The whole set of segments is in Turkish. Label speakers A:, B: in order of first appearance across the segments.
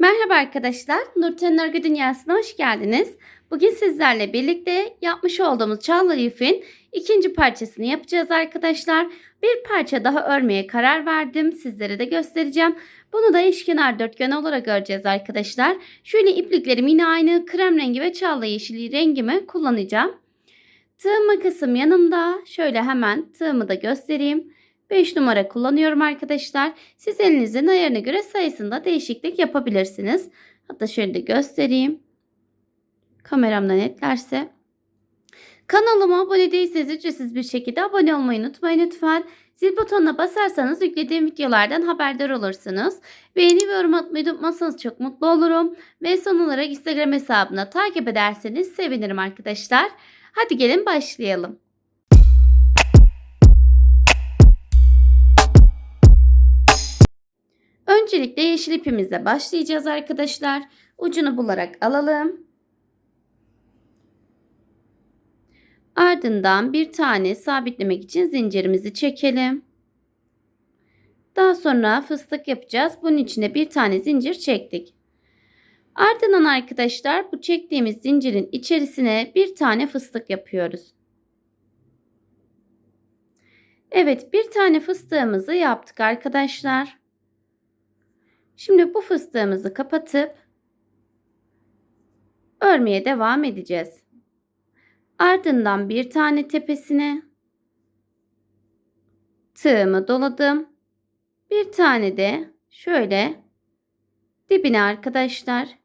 A: Merhaba arkadaşlar, Nurten Örgü Dünyası'na hoş geldiniz. Bugün sizlerle birlikte yapmış olduğumuz Çağla Lif'in ikinci parçasını yapacağız arkadaşlar. Bir parça daha örmeye karar verdim. Sizlere de göstereceğim. Bunu da eşkenar dörtgen olarak öreceğiz arkadaşlar. Şöyle ipliklerim yine aynı krem rengi ve çağla yeşili rengimi kullanacağım. Tığ makasım yanımda. Şöyle hemen tığımı da göstereyim. 5 numara kullanıyorum arkadaşlar. Siz elinizin ayarına göre sayısında değişiklik yapabilirsiniz. Hatta şöyle de göstereyim. Kameramda netlerse. Kanalıma abone değilseniz ücretsiz bir şekilde abone olmayı unutmayın lütfen. Zil butonuna basarsanız yüklediğim videolardan haberdar olursunuz. Beğeni ve yorum atmayı unutmazsanız çok mutlu olurum. Ve son olarak Instagram hesabına takip ederseniz sevinirim arkadaşlar. Hadi gelin başlayalım. Öncelikle yeşil ipimizle başlayacağız arkadaşlar. Ucunu bularak alalım. Ardından bir tane sabitlemek için zincirimizi çekelim. Daha sonra fıstık yapacağız. Bunun içine bir tane zincir çektik. Ardından arkadaşlar bu çektiğimiz zincirin içerisine bir tane fıstık yapıyoruz. Evet bir tane fıstığımızı yaptık arkadaşlar. Şimdi bu fıstığımızı kapatıp örmeye devam edeceğiz. Ardından bir tane tepesine tığımı doladım. Bir tane de şöyle dibine arkadaşlar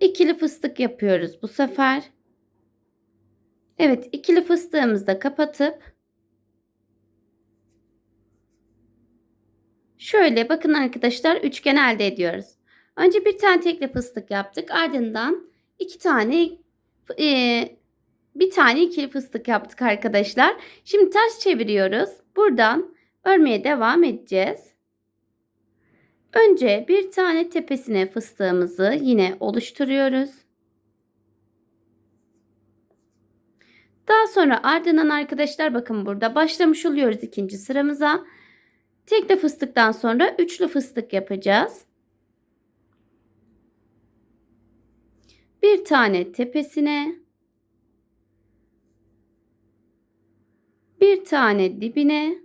A: ikili fıstık yapıyoruz bu sefer. Evet ikili fıstığımızı da kapatıp şöyle bakın arkadaşlar üçgen elde ediyoruz. Önce bir tane tekli fıstık yaptık. Ardından iki tane e, bir tane ikili fıstık yaptık arkadaşlar. Şimdi ters çeviriyoruz. Buradan örmeye devam edeceğiz. Önce bir tane tepesine fıstığımızı yine oluşturuyoruz. Daha sonra ardından arkadaşlar bakın burada başlamış oluyoruz ikinci sıramıza. Tekli fıstıktan sonra üçlü fıstık yapacağız. Bir tane tepesine bir tane dibine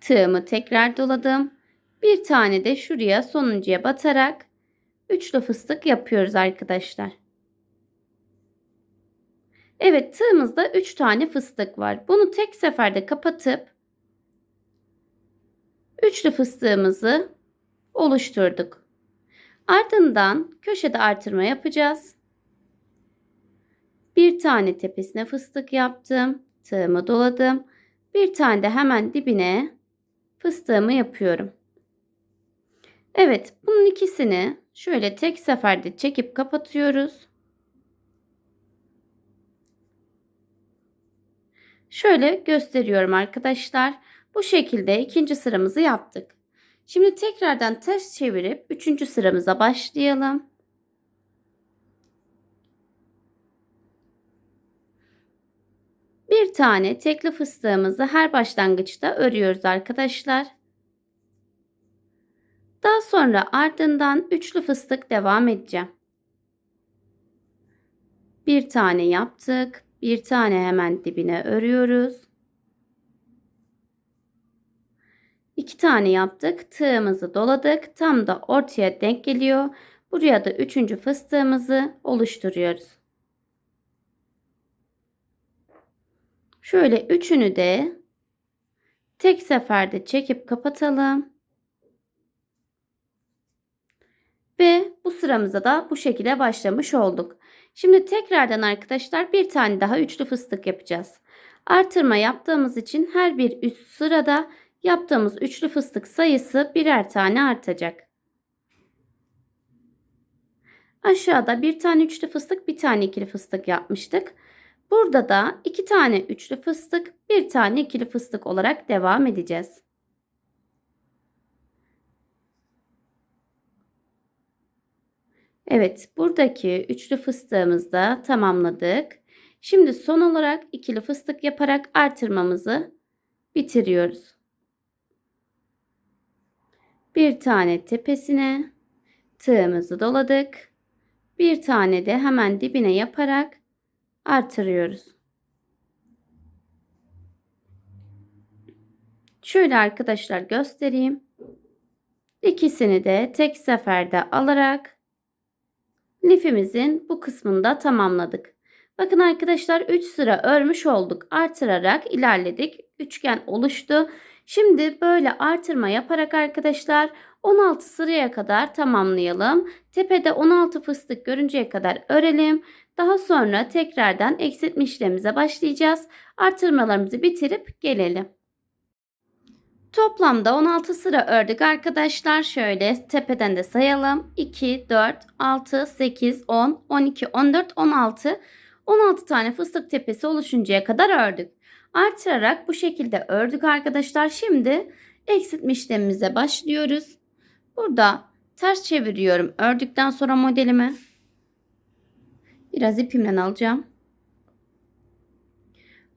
A: tığımı tekrar doladım. Bir tane de şuraya sonuncuya batarak üçlü fıstık yapıyoruz arkadaşlar. Evet tığımızda 3 tane fıstık var. Bunu tek seferde kapatıp üçlü fıstığımızı oluşturduk. Ardından köşede artırma yapacağız. Bir tane tepesine fıstık yaptım. Tığımı doladım. Bir tane de hemen dibine fıstığımı yapıyorum. Evet bunun ikisini şöyle tek seferde çekip kapatıyoruz. Şöyle gösteriyorum arkadaşlar. Bu şekilde ikinci sıramızı yaptık. Şimdi tekrardan ters çevirip üçüncü sıramıza başlayalım. Bir tane tekli fıstığımızı her başlangıçta örüyoruz arkadaşlar. Daha sonra ardından üçlü fıstık devam edeceğim. Bir tane yaptık. Bir tane hemen dibine örüyoruz. İki tane yaptık. Tığımızı doladık. Tam da ortaya denk geliyor. Buraya da üçüncü fıstığımızı oluşturuyoruz. Şöyle üçünü de tek seferde çekip kapatalım. Ve bu sıramıza da bu şekilde başlamış olduk. Şimdi tekrardan arkadaşlar bir tane daha üçlü fıstık yapacağız. Artırma yaptığımız için her bir üst sırada yaptığımız üçlü fıstık sayısı birer tane artacak. Aşağıda bir tane üçlü fıstık, bir tane ikili fıstık yapmıştık. Burada da iki tane üçlü fıstık, bir tane ikili fıstık olarak devam edeceğiz. Evet, buradaki üçlü fıstığımızı da tamamladık. Şimdi son olarak ikili fıstık yaparak artırmamızı bitiriyoruz. Bir tane tepesine tığımızı doladık. Bir tane de hemen dibine yaparak artırıyoruz. Şöyle arkadaşlar göstereyim. İkisini de tek seferde alarak lifimizin bu kısmını da tamamladık. Bakın arkadaşlar 3 sıra örmüş olduk. Artırarak ilerledik. Üçgen oluştu. Şimdi böyle artırma yaparak arkadaşlar 16 sıraya kadar tamamlayalım. Tepede 16 fıstık görünceye kadar örelim. Daha sonra tekrardan eksiltme işlemimize başlayacağız. Artırmalarımızı bitirip gelelim. Toplamda 16 sıra ördük arkadaşlar. Şöyle tepeden de sayalım. 2, 4, 6, 8, 10, 12, 14, 16. 16 tane fıstık tepesi oluşuncaya kadar ördük. Artırarak bu şekilde ördük arkadaşlar. Şimdi eksiltme işlemimize başlıyoruz. Burada ters çeviriyorum. Ördükten sonra modelimi biraz ipimden alacağım.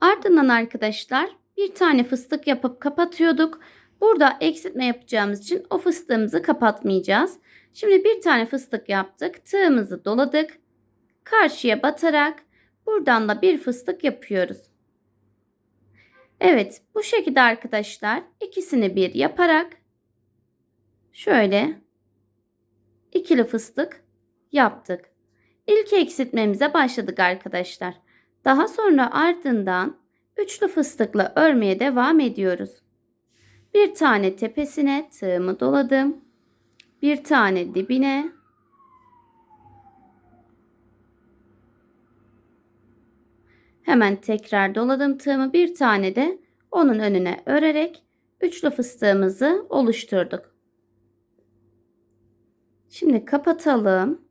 A: Ardından arkadaşlar bir tane fıstık yapıp kapatıyorduk. Burada eksiltme yapacağımız için o fıstığımızı kapatmayacağız. Şimdi bir tane fıstık yaptık. Tığımızı doladık. Karşıya batarak buradan da bir fıstık yapıyoruz. Evet bu şekilde arkadaşlar ikisini bir yaparak şöyle ikili fıstık yaptık. İlk eksiltmemize başladık arkadaşlar. Daha sonra ardından üçlü fıstıkla örmeye devam ediyoruz. Bir tane tepesine tığımı doladım. Bir tane dibine. Hemen tekrar doladım tığımı. Bir tane de onun önüne örerek üçlü fıstığımızı oluşturduk. Şimdi kapatalım.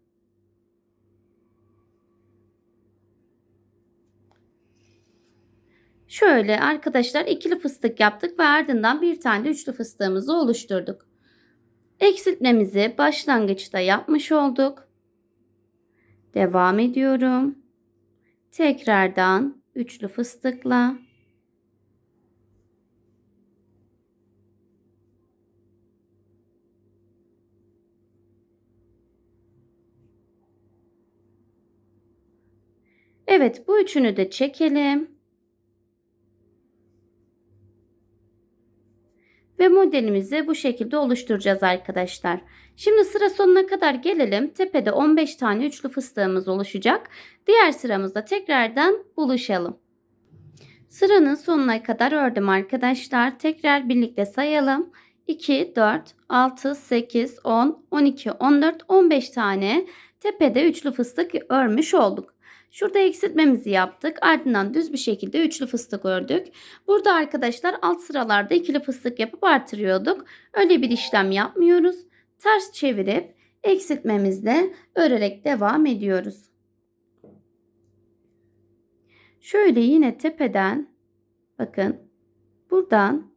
A: Şöyle arkadaşlar ikili fıstık yaptık ve ardından bir tane de üçlü fıstığımızı oluşturduk. Eksiltmemizi başlangıçta yapmış olduk. Devam ediyorum. Tekrardan üçlü fıstıkla Evet bu üçünü de çekelim. Ve modelimizi bu şekilde oluşturacağız arkadaşlar. Şimdi sıra sonuna kadar gelelim. Tepede 15 tane üçlü fıstığımız oluşacak. Diğer sıramızda tekrardan buluşalım. Sıranın sonuna kadar ördüm arkadaşlar. Tekrar birlikte sayalım. 2, 4, 6, 8, 10, 12, 14, 15 tane tepede üçlü fıstık örmüş olduk. Şurada eksiltmemizi yaptık. Ardından düz bir şekilde üçlü fıstık ördük. Burada arkadaşlar alt sıralarda ikili fıstık yapıp artırıyorduk. Öyle bir işlem yapmıyoruz. Ters çevirip eksiltmemizle örerek devam ediyoruz. Şöyle yine tepeden bakın buradan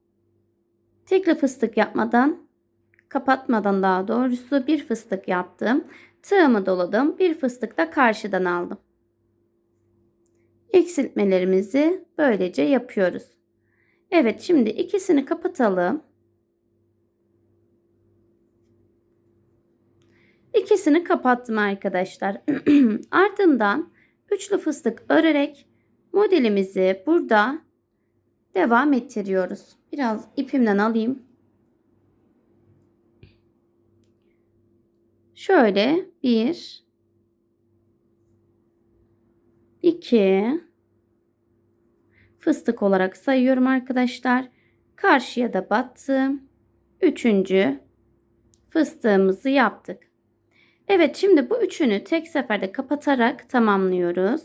A: tekli fıstık yapmadan kapatmadan daha doğrusu bir fıstık yaptım. Tığımı doladım. Bir fıstık da karşıdan aldım eksiltmelerimizi böylece yapıyoruz. Evet şimdi ikisini kapatalım. İkisini kapattım arkadaşlar. Ardından üçlü fıstık örerek modelimizi burada devam ettiriyoruz. Biraz ipimden alayım. Şöyle bir 2 fıstık olarak sayıyorum arkadaşlar. Karşıya da battım. Üçüncü fıstığımızı yaptık. Evet şimdi bu üçünü tek seferde kapatarak tamamlıyoruz.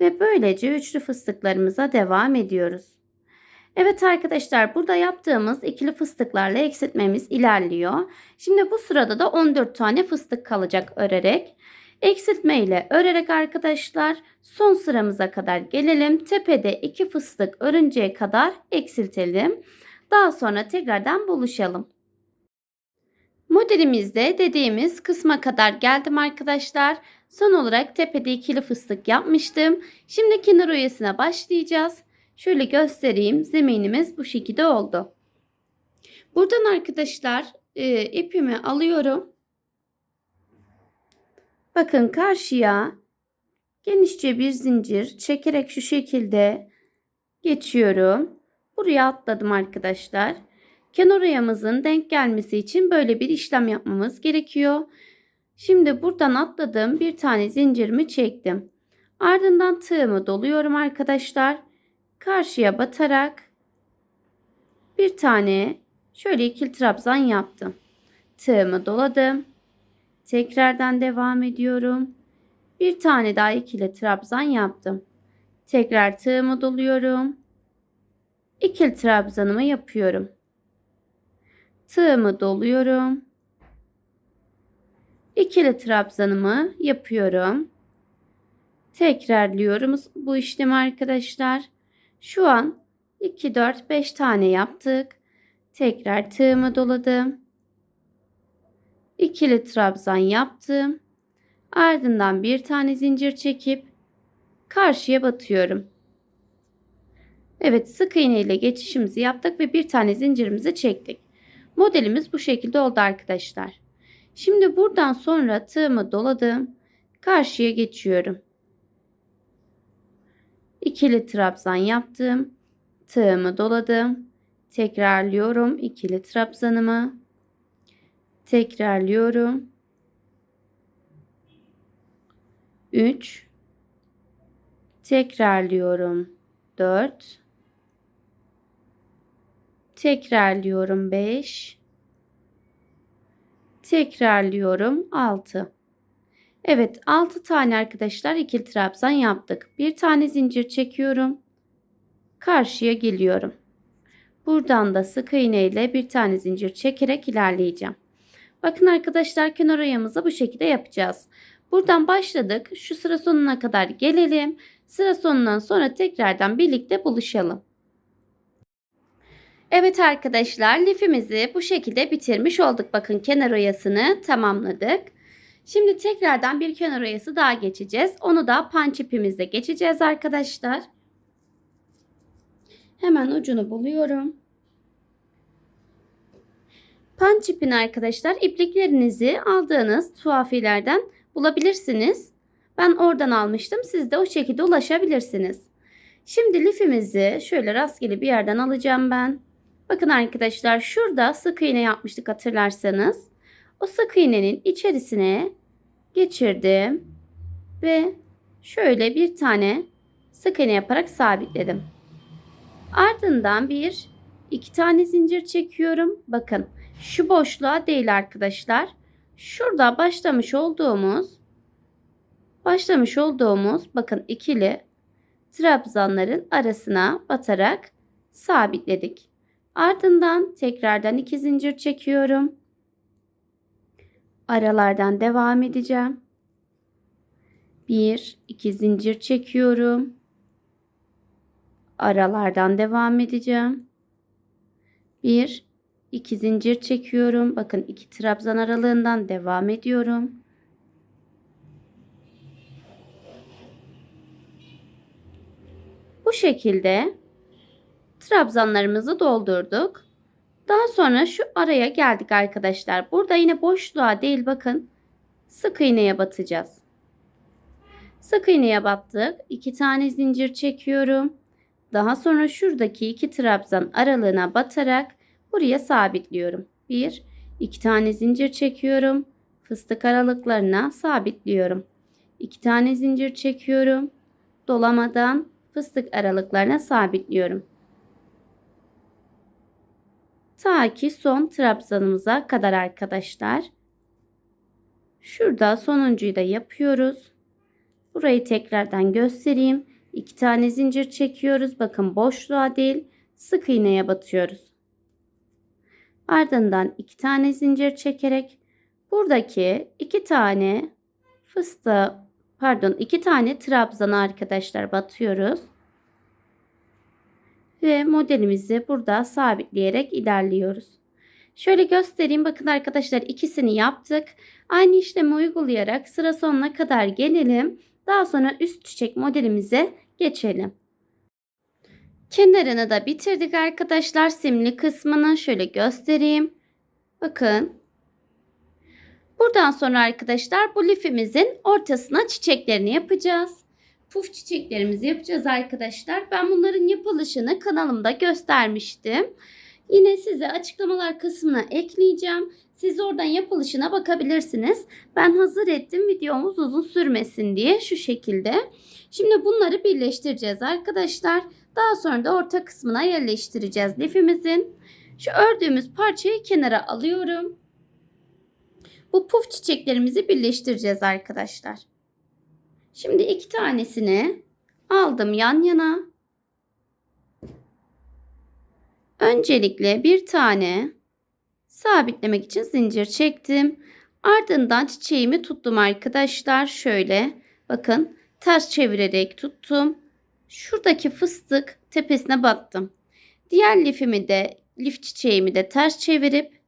A: Ve böylece üçlü fıstıklarımıza devam ediyoruz. Evet arkadaşlar burada yaptığımız ikili fıstıklarla eksiltmemiz ilerliyor. Şimdi bu sırada da 14 tane fıstık kalacak örerek. Eksiltme ile örerek arkadaşlar son sıramıza kadar gelelim. Tepede iki fıstık örünceye kadar eksiltelim. Daha sonra tekrardan buluşalım. Modelimizde dediğimiz kısma kadar geldim arkadaşlar. Son olarak tepede ikili fıstık yapmıştım. Şimdi kenar oyasına başlayacağız. Şöyle göstereyim. Zeminimiz bu şekilde oldu. Buradan arkadaşlar e, ipimi alıyorum. Bakın karşıya genişçe bir zincir çekerek şu şekilde geçiyorum. Buraya atladım arkadaşlar. Kenar oyamızın denk gelmesi için böyle bir işlem yapmamız gerekiyor. Şimdi buradan atladım. Bir tane zincirimi çektim. Ardından tığımı doluyorum arkadaşlar. Karşıya batarak bir tane şöyle ikili trabzan yaptım. Tığımı doladım. Tekrardan devam ediyorum. Bir tane daha ikili trabzan yaptım. Tekrar tığımı doluyorum. İkili trabzanımı yapıyorum. Tığımı doluyorum. İkili trabzanımı yapıyorum. Tekrarlıyorum bu işlemi arkadaşlar. Şu an 2 4 5 tane yaptık. Tekrar tığımı doladım. İkili trabzan yaptım. Ardından bir tane zincir çekip karşıya batıyorum. Evet sık iğne ile geçişimizi yaptık ve bir tane zincirimizi çektik. Modelimiz bu şekilde oldu arkadaşlar. Şimdi buradan sonra tığımı doladım. Karşıya geçiyorum. İkili trabzan yaptım. Tığımı doladım. Tekrarlıyorum ikili trabzanımı. Tekrarlıyorum. 3 Tekrarlıyorum. 4 Tekrarlıyorum 5 Tekrarlıyorum 6 Evet 6 tane arkadaşlar ikili trabzan yaptık. Bir tane zincir çekiyorum. Karşıya geliyorum. Buradan da sık iğne ile bir tane zincir çekerek ilerleyeceğim. Bakın arkadaşlar kenar oyamızı bu şekilde yapacağız. Buradan başladık. Şu sıra sonuna kadar gelelim. Sıra sonundan sonra tekrardan birlikte buluşalım. Evet arkadaşlar lifimizi bu şekilde bitirmiş olduk. Bakın kenar oyasını tamamladık. Şimdi tekrardan bir kenar oyası daha geçeceğiz. Onu da punch ipimizle geçeceğiz arkadaşlar. Hemen ucunu buluyorum. Punch ipini arkadaşlar ipliklerinizi aldığınız tuhafilerden bulabilirsiniz. Ben oradan almıştım. Siz de o şekilde ulaşabilirsiniz. Şimdi lifimizi şöyle rastgele bir yerden alacağım ben. Bakın arkadaşlar şurada sık iğne yapmıştık hatırlarsanız. O sık iğnenin içerisine geçirdim. Ve şöyle bir tane sık iğne yaparak sabitledim. Ardından bir iki tane zincir çekiyorum. Bakın şu boşluğa değil arkadaşlar. Şurada başlamış olduğumuz başlamış olduğumuz bakın ikili trabzanların arasına batarak sabitledik. Ardından tekrardan iki zincir çekiyorum. Aralardan devam edeceğim. Bir, iki zincir çekiyorum. Aralardan devam edeceğim. Bir, iki zincir çekiyorum. Bakın iki trabzan aralığından devam ediyorum. Bu şekilde trabzanlarımızı doldurduk. Daha sonra şu araya geldik arkadaşlar. Burada yine boşluğa değil bakın sık iğneye batacağız. Sık iğneye battık. İki tane zincir çekiyorum. Daha sonra şuradaki iki trabzan aralığına batarak buraya sabitliyorum. Bir, iki tane zincir çekiyorum. Fıstık aralıklarına sabitliyorum. İki tane zincir çekiyorum. Dolamadan fıstık aralıklarına sabitliyorum. Ta ki son trabzanımıza kadar arkadaşlar. Şurada sonuncuyu da yapıyoruz. Burayı tekrardan göstereyim. İki tane zincir çekiyoruz. Bakın boşluğa değil sık iğneye batıyoruz. Ardından iki tane zincir çekerek buradaki iki tane fıstığı pardon iki tane trabzanı arkadaşlar batıyoruz. Ve modelimizi burada sabitleyerek ilerliyoruz. Şöyle göstereyim. Bakın arkadaşlar ikisini yaptık. Aynı işlemi uygulayarak sıra sonuna kadar gelelim. Daha sonra üst çiçek modelimize geçelim. Kenarını da bitirdik arkadaşlar. Simli kısmını şöyle göstereyim. Bakın. Buradan sonra arkadaşlar bu lifimizin ortasına çiçeklerini yapacağız. Puf çiçeklerimizi yapacağız arkadaşlar. Ben bunların yapılışını kanalımda göstermiştim. Yine size açıklamalar kısmına ekleyeceğim. Siz oradan yapılışına bakabilirsiniz. Ben hazır ettim videomuz uzun sürmesin diye şu şekilde. Şimdi bunları birleştireceğiz arkadaşlar. Daha sonra da orta kısmına yerleştireceğiz lifimizin. Şu ördüğümüz parçayı kenara alıyorum. Bu puf çiçeklerimizi birleştireceğiz arkadaşlar. Şimdi iki tanesini aldım yan yana. Öncelikle bir tane sabitlemek için zincir çektim. Ardından çiçeğimi tuttum arkadaşlar. Şöyle bakın ters çevirerek tuttum. Şuradaki fıstık tepesine battım. Diğer lifimi de lif çiçeğimi de ters çevirip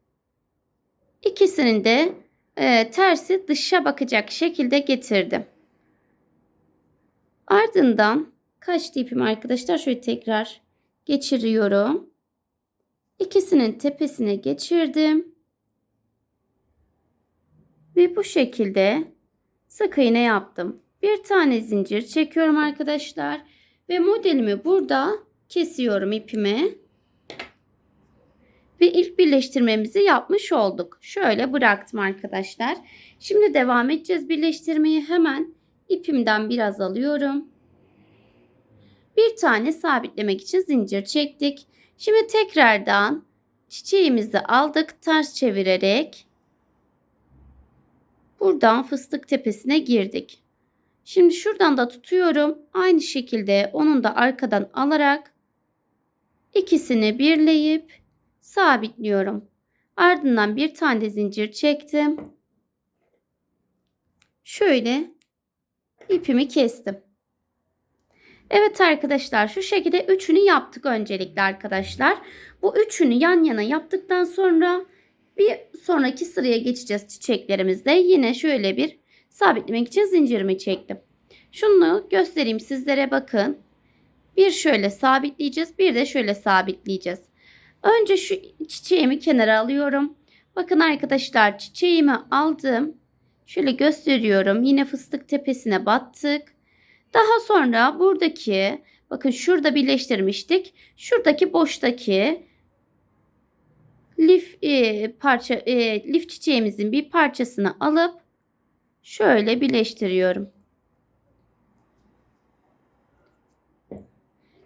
A: ikisinin de e, tersi dışa bakacak şekilde getirdim. Ardından kaç ipim arkadaşlar şöyle tekrar geçiriyorum. İkisinin tepesine geçirdim. Ve bu şekilde sık iğne yaptım. Bir tane zincir çekiyorum arkadaşlar. Ve modelimi burada kesiyorum ipimi. Ve ilk birleştirmemizi yapmış olduk. Şöyle bıraktım arkadaşlar. Şimdi devam edeceğiz birleştirmeyi. Hemen ipimden biraz alıyorum. Bir tane sabitlemek için zincir çektik. Şimdi tekrardan çiçeğimizi aldık ters çevirerek buradan fıstık tepesine girdik. Şimdi şuradan da tutuyorum. Aynı şekilde onun da arkadan alarak ikisini birleyip sabitliyorum. Ardından bir tane zincir çektim. Şöyle ipimi kestim. Evet arkadaşlar şu şekilde üçünü yaptık öncelikle arkadaşlar. Bu üçünü yan yana yaptıktan sonra bir sonraki sıraya geçeceğiz çiçeklerimizde. Yine şöyle bir sabitlemek için zincirimi çektim. Şunu göstereyim sizlere bakın. Bir şöyle sabitleyeceğiz bir de şöyle sabitleyeceğiz. Önce şu çiçeğimi kenara alıyorum. Bakın arkadaşlar çiçeğimi aldım. Şöyle gösteriyorum. Yine fıstık tepesine battık. Daha sonra buradaki bakın şurada birleştirmiştik. Şuradaki boştaki lif e, parça e, lif çiçeğimizin bir parçasını alıp şöyle birleştiriyorum.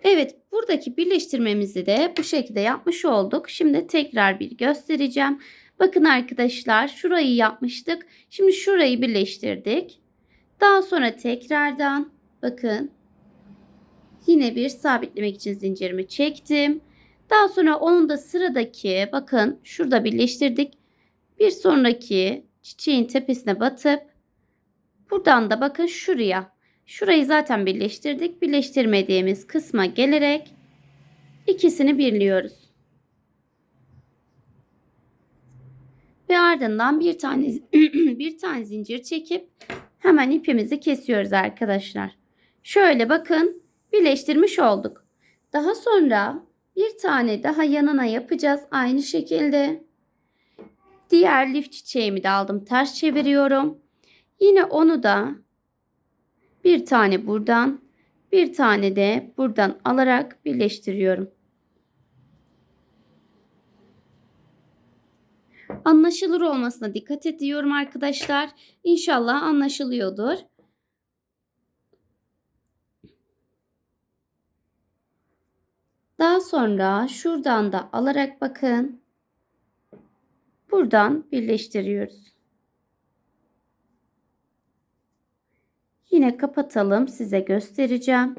A: Evet buradaki birleştirmemizi de bu şekilde yapmış olduk. Şimdi tekrar bir göstereceğim. Bakın arkadaşlar şurayı yapmıştık. Şimdi şurayı birleştirdik. Daha sonra tekrardan bakın yine bir sabitlemek için zincirimi çektim. Daha sonra onun da sıradaki bakın şurada birleştirdik. Bir sonraki çiçeğin tepesine batıp buradan da bakın şuraya Şurayı zaten birleştirdik. Birleştirmediğimiz kısma gelerek ikisini birliyoruz. Ve ardından bir tane bir tane zincir çekip hemen ipimizi kesiyoruz arkadaşlar. Şöyle bakın birleştirmiş olduk. Daha sonra bir tane daha yanına yapacağız aynı şekilde. Diğer lif çiçeğimi de aldım ters çeviriyorum. Yine onu da bir tane buradan, bir tane de buradan alarak birleştiriyorum. Anlaşılır olmasına dikkat ediyorum arkadaşlar. İnşallah anlaşılıyordur. Daha sonra şuradan da alarak bakın. Buradan birleştiriyoruz. Yine kapatalım size göstereceğim.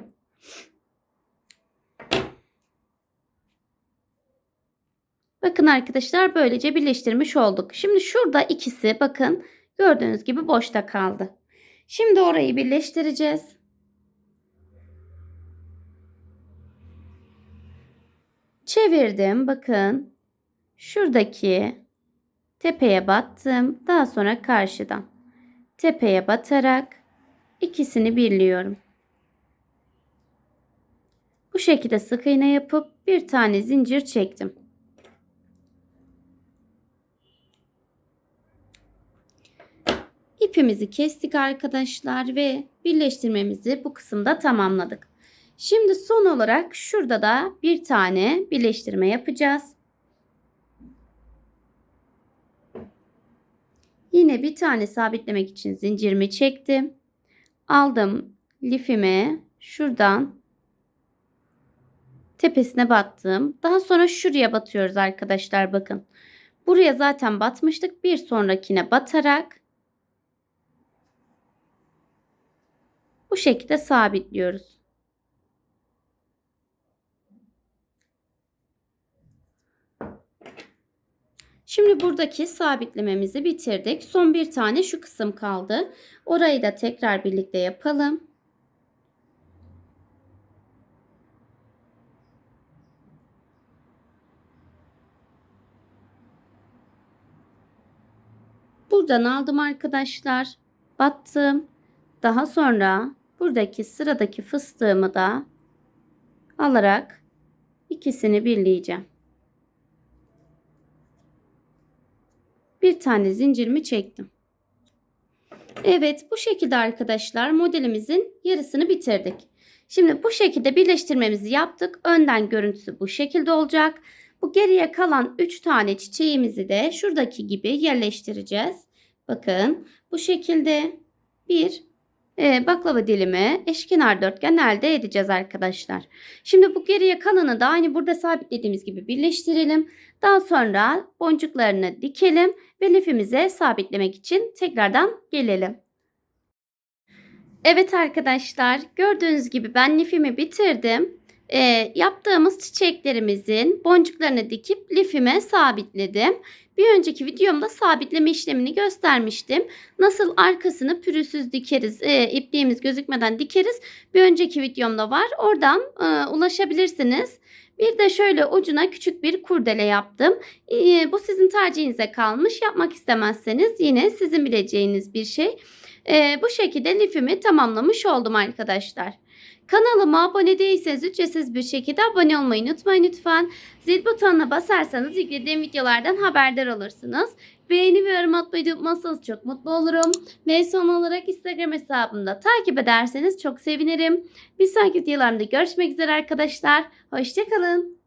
A: Bakın arkadaşlar böylece birleştirmiş olduk. Şimdi şurada ikisi bakın gördüğünüz gibi boşta kaldı. Şimdi orayı birleştireceğiz. Çevirdim bakın. şuradaki tepeye battım. Daha sonra karşıdan tepeye batarak ikisini birliyorum. Bu şekilde sık iğne yapıp bir tane zincir çektim. İpimizi kestik arkadaşlar ve birleştirmemizi bu kısımda tamamladık. Şimdi son olarak şurada da bir tane birleştirme yapacağız. Yine bir tane sabitlemek için zincirimi çektim. Aldım lifimi şuradan tepesine battım. Daha sonra şuraya batıyoruz arkadaşlar bakın. Buraya zaten batmıştık. Bir sonrakine batarak bu şekilde sabitliyoruz. Şimdi buradaki sabitlememizi bitirdik. Son bir tane şu kısım kaldı. Orayı da tekrar birlikte yapalım. Buradan aldım arkadaşlar. Battım. Daha sonra buradaki sıradaki fıstığımı da alarak ikisini birleyeceğim. Bir tane zincirimi çektim. Evet bu şekilde arkadaşlar modelimizin yarısını bitirdik. Şimdi bu şekilde birleştirmemizi yaptık. Önden görüntüsü bu şekilde olacak. Bu geriye kalan 3 tane çiçeğimizi de şuradaki gibi yerleştireceğiz. Bakın bu şekilde bir e, baklava dilimi eşkenar dörtgen elde edeceğiz arkadaşlar. Şimdi bu geriye kalanı da aynı burada sabitlediğimiz gibi birleştirelim. Daha sonra boncuklarını dikelim ve lifimize sabitlemek için tekrardan gelelim. Evet arkadaşlar gördüğünüz gibi ben lifimi bitirdim. E, yaptığımız çiçeklerimizin boncuklarını dikip lifime sabitledim. Bir önceki videomda sabitleme işlemini göstermiştim. Nasıl arkasını pürüzsüz dikeriz, e, ipliğimiz gözükmeden dikeriz. Bir önceki videomda var. Oradan e, ulaşabilirsiniz. Bir de şöyle ucuna küçük bir kurdele yaptım. E, bu sizin tercihinize kalmış. Yapmak istemezseniz yine sizin bileceğiniz bir şey. E, bu şekilde lifimi tamamlamış oldum arkadaşlar. Kanalıma abone değilseniz ücretsiz bir şekilde abone olmayı unutmayın lütfen. Zil butonuna basarsanız yüklediğim videolardan haberdar olursunuz. Beğeni ve yorum atmayı unutmazsanız çok mutlu olurum. Ve son olarak Instagram hesabımda takip ederseniz çok sevinirim. Bir sonraki videolarımda görüşmek üzere arkadaşlar. Hoşçakalın.